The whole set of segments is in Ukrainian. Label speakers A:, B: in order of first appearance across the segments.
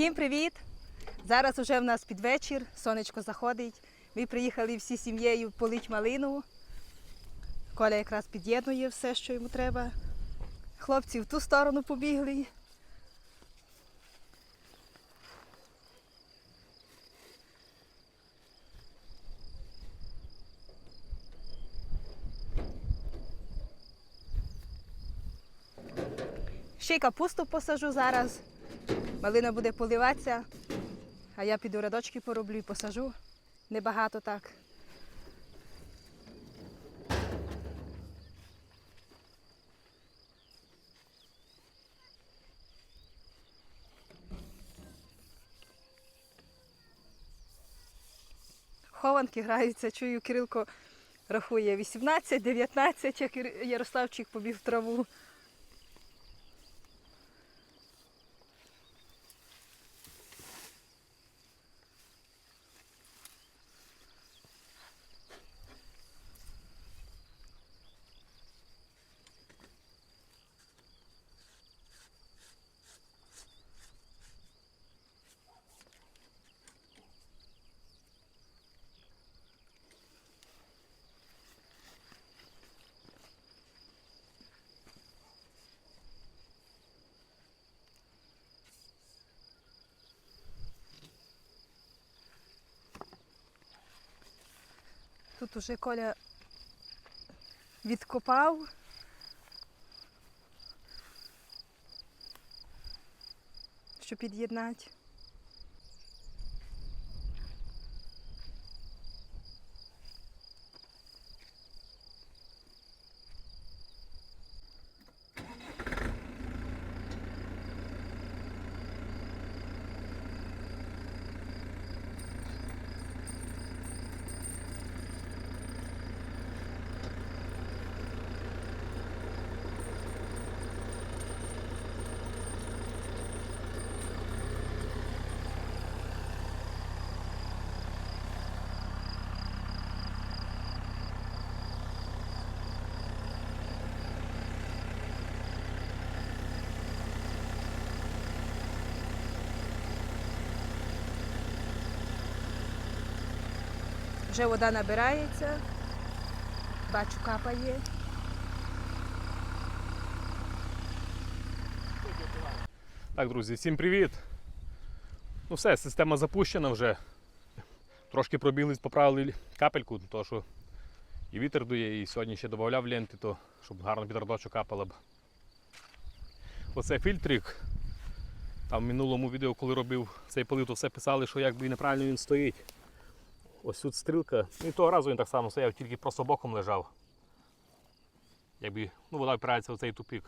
A: Всім привіт! Зараз вже в нас під вечір, сонечко заходить. Ми приїхали всі сім'єю полить малину. Коля якраз під'єднує все, що йому треба. Хлопці в ту сторону побігли. Ще й капусту посажу зараз. Малина буде поливатися, а я піду рядочки пороблю і посажу. Небагато так. Хованки граються, чую, Кирилко рахує 18, 19, як Ярославчик побіг в траву. Тут уже Коля відкопав. Щоб під'єднати. Вже вода набирається. Бачу, капає.
B: Так, друзі, всім привіт. Ну все, система запущена вже. Трошки пробіглись, поправили капельку, тому що і вітер дує, і сьогодні ще додавав ленти, то щоб гарно під радочок капало б. Оце фільтрик. Там в минулому відео, коли робив цей полив, то все писали, що якби неправильно він стоїть. Ось тут стрілка. Ну і того разу він так само стояв, тільки просто боком лежав. Якби ну, вода впирається в цей тупік.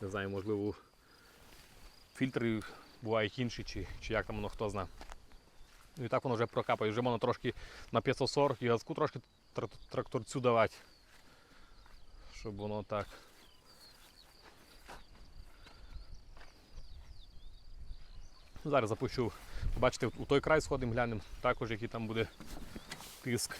B: Не знаю, можливо, фільтри бувають інші, чи, чи як там воно хто знає. Ну і так воно вже прокапає. Вже можна трошки на 540 і газку трошки тр- тракторцю давати. Щоб воно так. Зараз запущу. Бачите, у той край сходимо, глянемо також, який там буде тиск.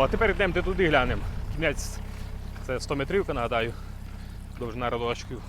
B: А тепер йдемо туди глянемо. Кінець це 100 метрівка, нагадаю, довжина радочків.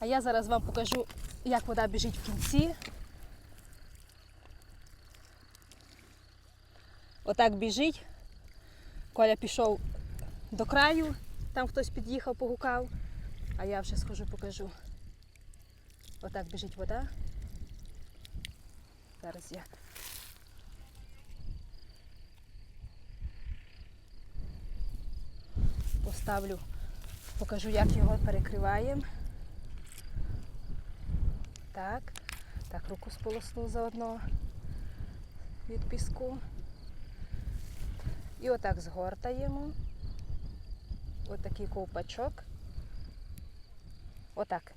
A: А я зараз вам покажу, як вода біжить в кінці. Отак біжить. Коля пішов до краю, там хтось під'їхав, погукав, а я вже схожу покажу. Отак біжить вода. Зараз я. Поставлю, покажу, як його перекриваємо. Так, так, руку сполосну заодно від піску. І отак згортаємо. Отакий ковпачок. Отак.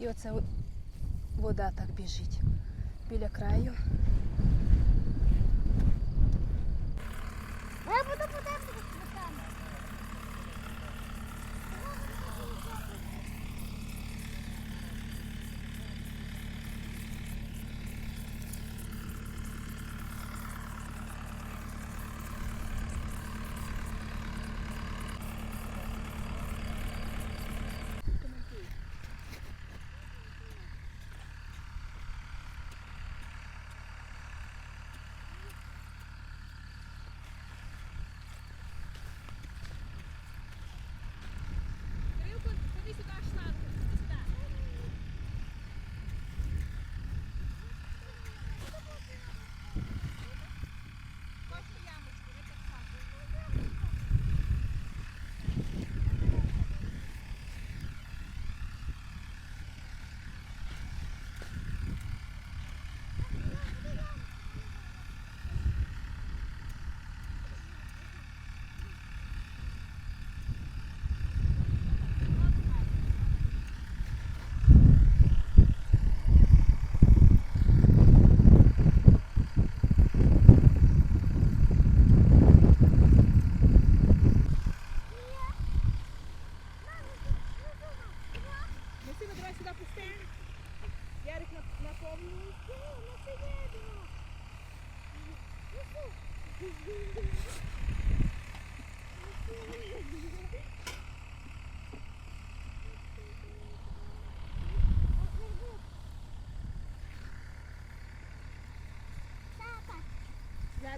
A: І оце вода так біжить біля краю.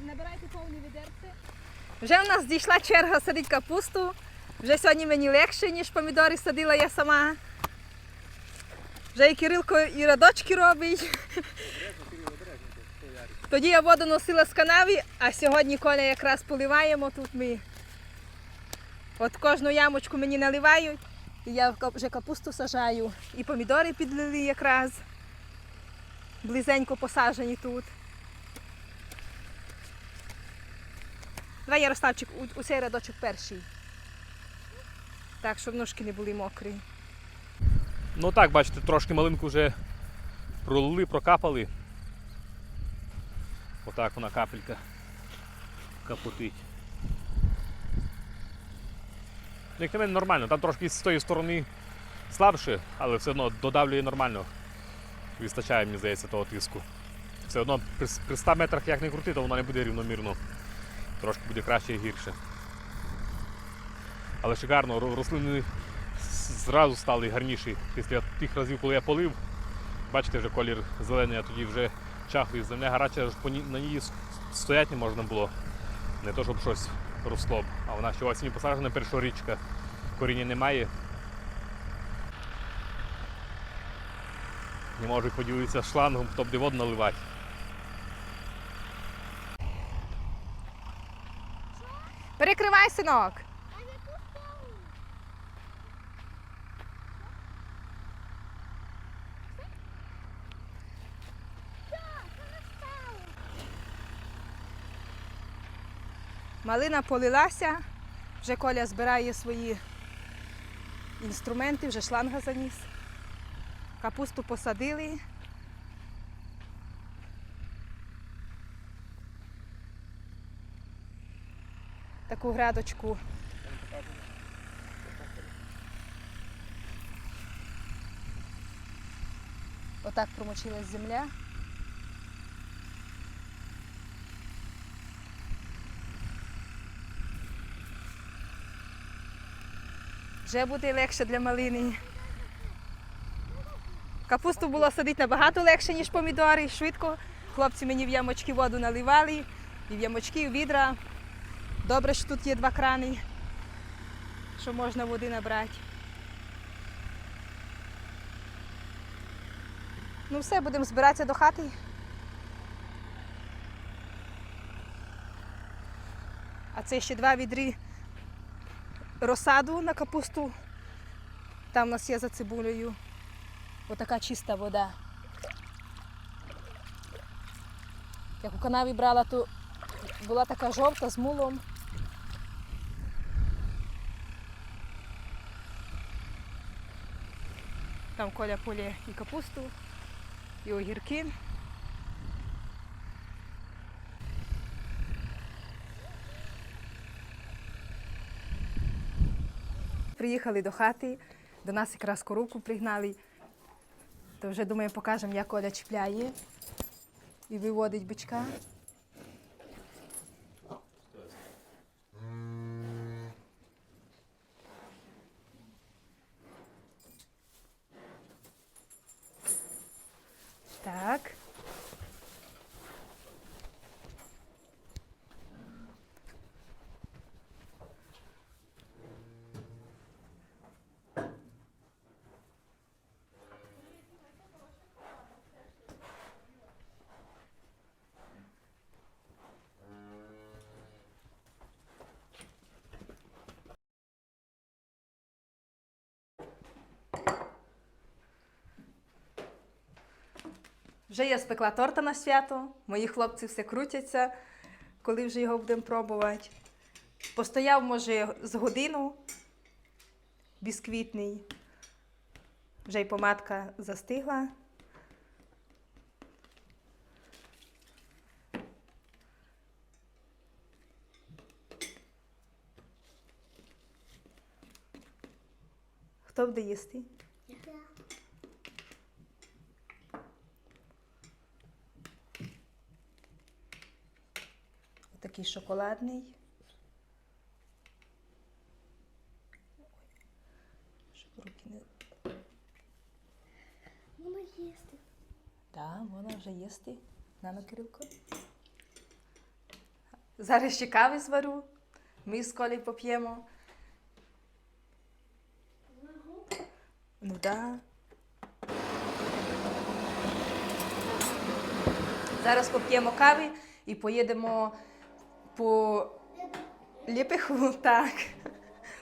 A: Набирайте повні відерці. Вже в нас дійшла черга садити капусту. Вже сьогодні мені легше, ніж помідори садила я сама. Вже і Кирилко і радочки робить. Тоді я воду носила з канави, а сьогодні Коля якраз поливаємо тут ми. От кожну ямочку мені наливають, і я вже капусту сажаю. І помідори підлили якраз. Близенько посаджені тут. Давай, Ярославчик, у, у цей рядочок перший. Так, щоб ножки не були мокрі.
B: Ну так, бачите, трошки малинку вже пролили, прокапали. Отак вона капелька капотить. Ну, Як на мене нормально, там трошки з тої сторони слабше, але все одно додавлює нормально. Вистачає, мені здається, того тиску. Все одно при, при 100 метрах як не крути, то воно не буде рівномірно. Трошки буде краще і гірше. Але шикарно, рослини зразу стали гарніші після тих разів, коли я полив. Бачите, вже колір зелений, а тоді вже чахлий. Земля гаряча, на ній стояти не можна було. Не то, щоб щось росло. А вона ще осінню посаджена першорічка, коріння немає. Не можу поділитися шлангом, хто буде воду наливати.
A: Перекривай, синок. Малина полилася, вже Коля збирає свої інструменти, вже шланга заніс. Капусту посадили. Таку грядочку. Отак промочилась земля. Вже буде легше для малини. Капусту було садити набагато легше, ніж помідори, швидко. Хлопці мені в ямочки воду наливали, і в ямочки, і в відра. Добре, що тут є два крани, що можна води набрати. Ну все, будемо збиратися до хати. Оце ще два відри розсаду на капусту. Там у нас є за цибулею. Отака чиста вода. Як у канаві брала, то була така жовта з мулом. Там коля полє і капусту, і огірки. Приїхали до хати, до нас якраз коровку пригнали. То вже думаю, покажемо, як Оля чіпляє і виводить бичка. Так. Вже я спекла торта на свято. Мої хлопці все крутяться, коли вже його будемо пробувати. Постояв, може, з годину бісквітний. Вже й помадка застигла. Хто буде їсти? Такий шоколадний. Щоб руки не.
C: Воно їсти.
A: Так, можна вже їсти. Нано, Кирилко. Зараз ще кави зварю. Ми з колі поп'ємо. Ну так. Да. Зараз поп'ємо кави і поїдемо по ліпиху, так,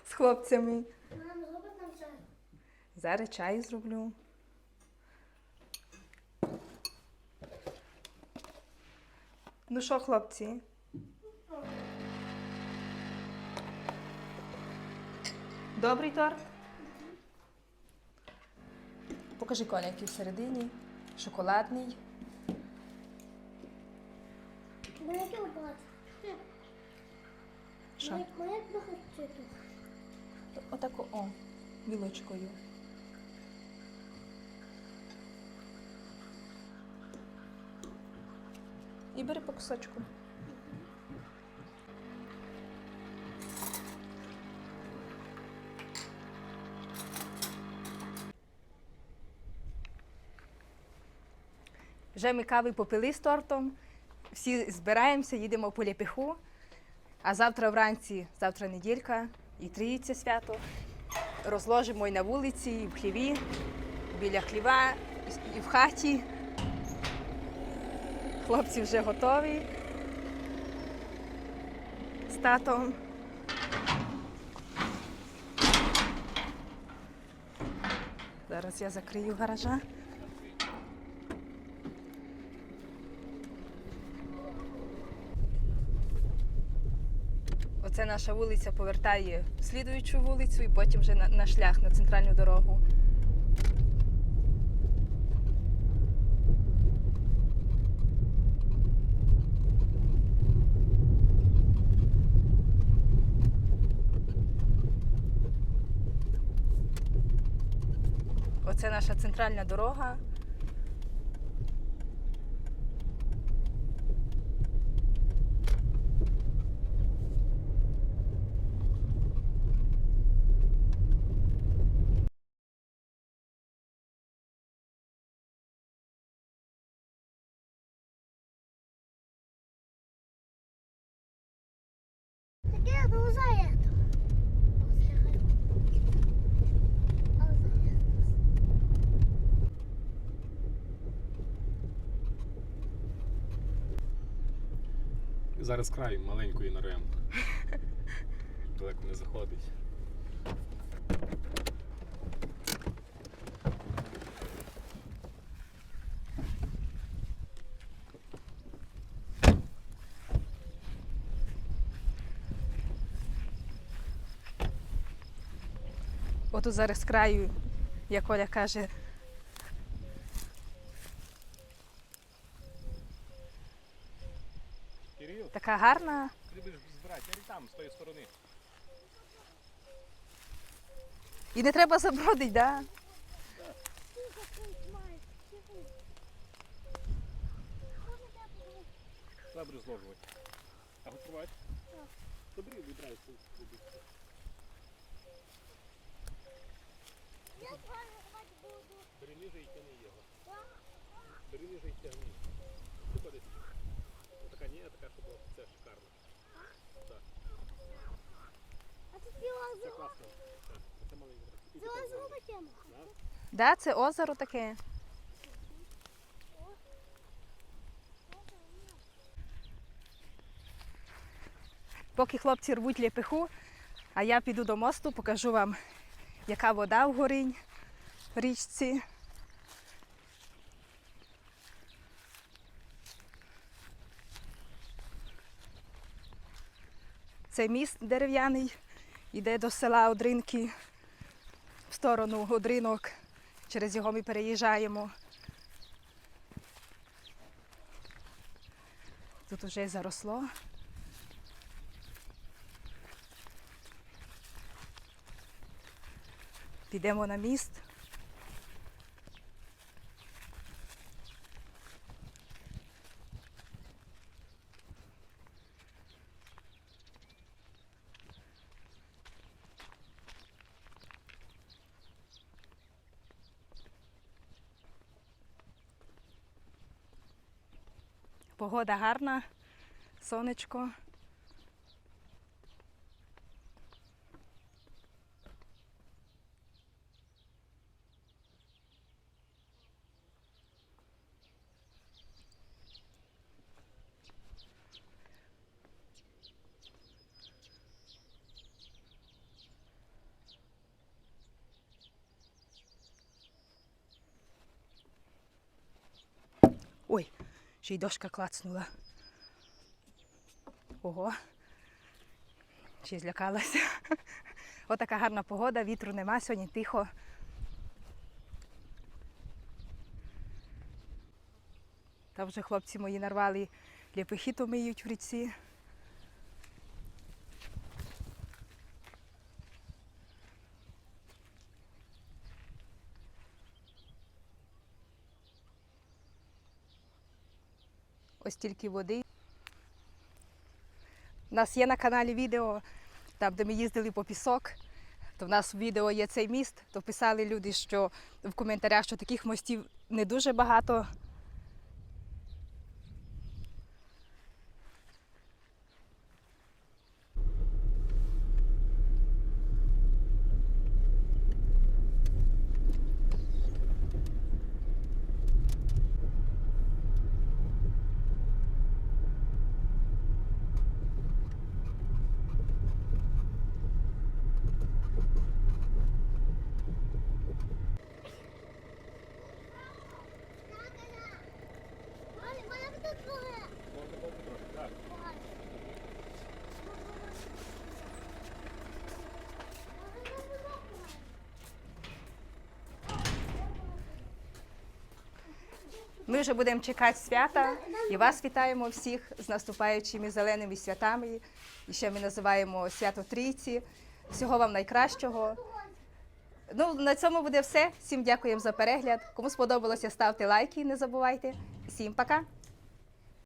A: з хлопцями.
C: Мам, зробить нам чай.
A: Зараз чай зроблю. Ну що, хлопці? Добрий торт? Покажи Коля, який всередині. Шоколадний.
C: Яке обрати?
A: Що? Отако, о, вілочкою. І бери по кусочку. Вже ми кави попили з тортом, всі збираємося, їдемо по Ляпіху. А завтра вранці, завтра неділька, і Трійця свято. Розложимо і на вулиці, і в хліві, біля хліва, і в хаті. Хлопці вже готові з татом. Зараз я закрию гаража. Наша вулиця повертає в слідуючу вулицю і потім вже на, на шлях на центральну дорогу. Оце наша центральна дорога.
B: Зараз край маленької нарем. Далеко не заходить.
A: Отут зараз краю, як Оля каже, така гарна.
B: ти збирати, я там, з тої сторони.
A: І не треба забродить, да?
B: Треба зложувати. А готувати? Добрі, вибирай.
C: Я планувати буду.
B: Бери і тяни його. Ниже і тягни. Тупо десь. Така така, щоб було. це шикарно.
C: А тут
B: Це класно. Так, Це. І
C: озеро таке.
B: Да?
A: Да, це озеро таке. Поки хлопці рвуть ляпиху, а я піду до мосту, покажу вам, яка вода в горинь в річці. Це міст дерев'яний, йде до села Одринки в сторону Одринок. Через його ми переїжджаємо. Тут вже заросло. Підемо на міст. Погода гарна, сонечко. Ой, ще й дошка клацнула. Ого. Ще й злякалася. Отака гарна погода, вітру нема, сьогодні тихо. Там вже хлопці мої нарвали ліпихіту миють в річці. Ось тільки води. У нас є на каналі відео, там, де ми їздили по пісок. То в нас в відео є цей міст, то писали люди, що в коментарях, що таких мостів не дуже багато. Ми вже будемо чекати свята і вас вітаємо всіх з наступаючими зеленими святами. І ще ми називаємо свято Трійці. Всього вам найкращого. Ну, на цьому буде все. Всім дякуємо за перегляд. Кому сподобалося, ставте лайки, не забувайте. Всім пока!